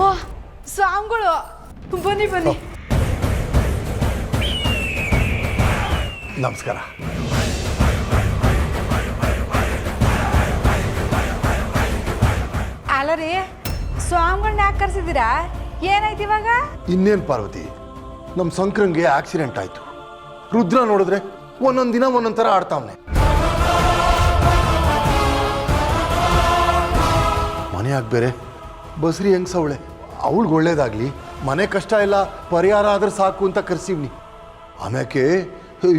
ಓ ಸ್ವಾಮಿಗಳು ಬನ್ನಿ ಬನ್ನಿ. ನಮಸ್ಕಾರ. ಅಲ್ಲ ರೀ ಸ್ವಾಮಿಗಳನ್ನ ಯಾಕೆ ಕರ್ಸಿದ್ದೀರಾ? ಏನಾಯ್ತು ಇವಾಗ? ಇನ್ನೇನು ಪಾರ್ವತಿ ನಮ್ಮ ಸಂಕ್ರಂಗೆ ಆಕ್ಸಿಡೆಂಟ್ ಆಯಿತು. ರುದ್ರ ನೋಡಿದ್ರೆ ಒಂದೊಂದು ದಿನ ಒಂದೊಂದು ಥರ ಆಡ್ತಾವನೆ. ಮನೆಯಾಗ ಬೇರೆ ಬಸ್ರಿ ಹೆಂಗ್ಸವಳೆ ಅವಳಿಗೆ ಒಳ್ಳೇದಾಗ್ಲಿ. ಮನೆ ಕಷ್ಟ ಇಲ್ಲ, ಪರಿಹಾರ ಆದ್ರೆ ಸಾಕು ಅಂತ ಕರ್ಸಿವ್ನಿ. ಆಮ್ಯಾಕೆ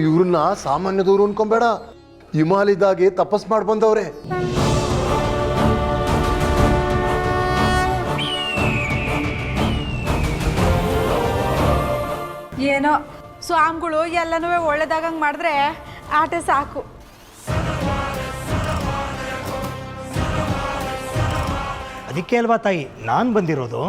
ಇವ್ರನ್ನ ಸಾಮಾನ್ಯದವ್ರು ಅನ್ಕೊಂಬೇಡ. ಹಿಮಾಲಿದಾಗೆ ತಪಸ್ ಮಾಡಿ ಬಂದವ್ರೆ. ಏನೋ, ಸ್ವಾಮಿಗಳು ಎಲ್ಲನೂ ಒಳ್ಳೇದಾಗಂಗೆ ಮಾಡಿದ್ರೆ ಆಟ ಸಾಕು. ಅದಕ್ಕೆ ಅಲ್ವಾ ತಾಯಿ? ನಾನು ಬಂದಿರೋದು.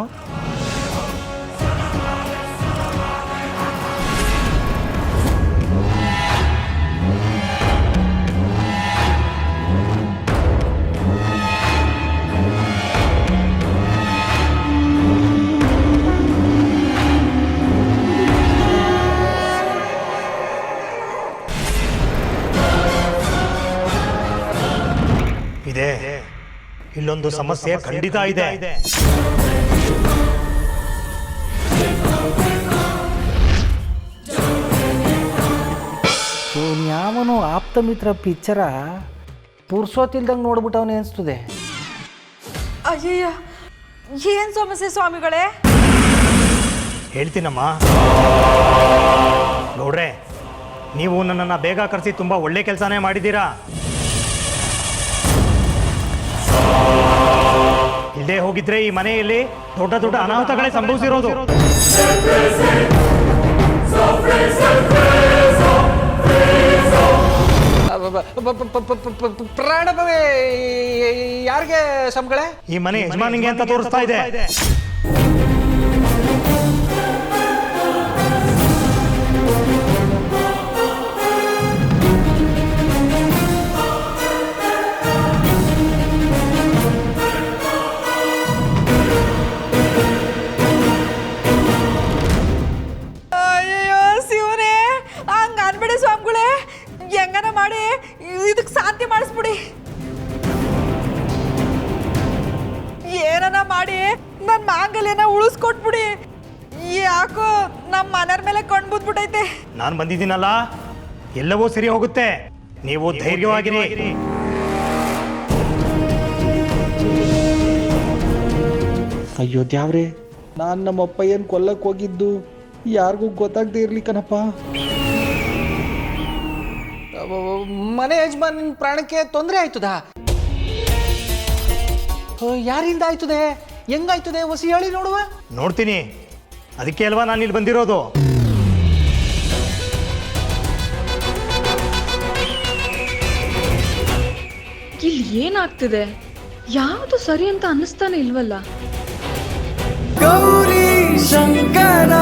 ಇದೆ. ಇಲ್ಲೊಂದು ಸಮಸ್ಯೆ ಖಂಡಿತ ಇದೆ. ಯಾವನು ಆಪ್ತ ಮಿತ್ರ ಪಿಕ್ಚರ ಪುರ್ಸೋತಿಲ್ದಂಗೆ ನೋಡ್ಬಿಟ್ಟವನೇ ಅನಿಸ್ತದೆ. ಅಯ್ಯಯ್ಯ ಏನ್ ಸಮಸ್ಯೆ ಸ್ವಾಮಿಗಳೇ? ಹೇಳ್ತೀನಮ್ಮ. ನೋಡ್ರೆ ನೀವು ನನ್ನನ್ನು ಬೇಗ ಕರೆಸಿ ತುಂಬ ಒಳ್ಳೆ ಕೆಲಸನೇ ಮಾಡಿದ್ದೀರಾ? ಇಲ್ಲದೆ ಹೋಗಿದ್ರೆ ಈ ಮನೆಯಲ್ಲಿ ದೊಡ್ಡ ದೊಡ್ಡ ಅನಾಹುತಗಳೇ ಸಂಭವಿಸಿರೋದು. ಪ್ರಾಣವೇ ಯಾರಿಗೆ ಸ್ವಾಮಿಗಳೇ ಈ ಮನೆ ಯಜಮಾನಿಗೆ ಅಂತ ತೋರಿಸ್ತಾ ಇದೆ. ಇದಕ್ಕೆ ಸಾಧ್ಯ ಮಾಡಿಸ್ಬಿಡಿ. ಏನನ ಮಾಡಿ ನನ್ನ ಮಾಂಗಲ್ಯನ ಉಳಿಸ್ಕೊಟ್ಬಿಡಿ. ಯಾಕೋ ನಮ್ಮ ಮನೆಯವ್ರ ಮೇಲೆ ಕಣ್ ಬಿದ್ಬಿಟ್ಟೈತೆ ನಾನು ಬಂದಿದ್ದೀನಲ್ಲ? ಎಲ್ಲವೂ ಸರಿ ಹೋಗುತ್ತೆ. ನೀವು ಧೈರ್ಯವಾಗಿರಿ. ಅಯ್ಯೋ ದ್ಯಾವ್ರೆ ನಾನು ನಮ್ಮ ಅಪ್ಪಯ್ಯನ ಕೊಲ್ಲಕ್ಕೆ ಹೋಗಿದ್ದು ಯಾರಿಗೂ ಗೊತ್ತಾಗದೆ ಇರ್ಲಿ ಕಣಪ್ಪ. ಮನೆ ಯಜಮಾನ್ ಪ್ರಾಣಕ್ಕೆ ತೊಂದರೆ ಆಯ್ತದ? ಯಾರಿಂದ ಆಯ್ತದೆ? ಹೆಂಗಾಯ್ತದೆ ಹೊಸಿ ಹೇಳಿ ನೋಡುವ? ನೋಡ್ತೀನಿ. ಅದಕ್ಕೆ ಅಲ್ವಾ ನಾನು ಇಲ್ಲಿ ಬಂದಿರೋದು? ಇಲ್ಲಿ ಏನಾಗ್ತಿದೆ? ಯಾವುದು ಸರಿ ಅಂತ ಅನ್ನಿಸ್ತಾನೆ ಇಲ್ವಲ್ಲ? ಗೌರಿ ಶಂಕರ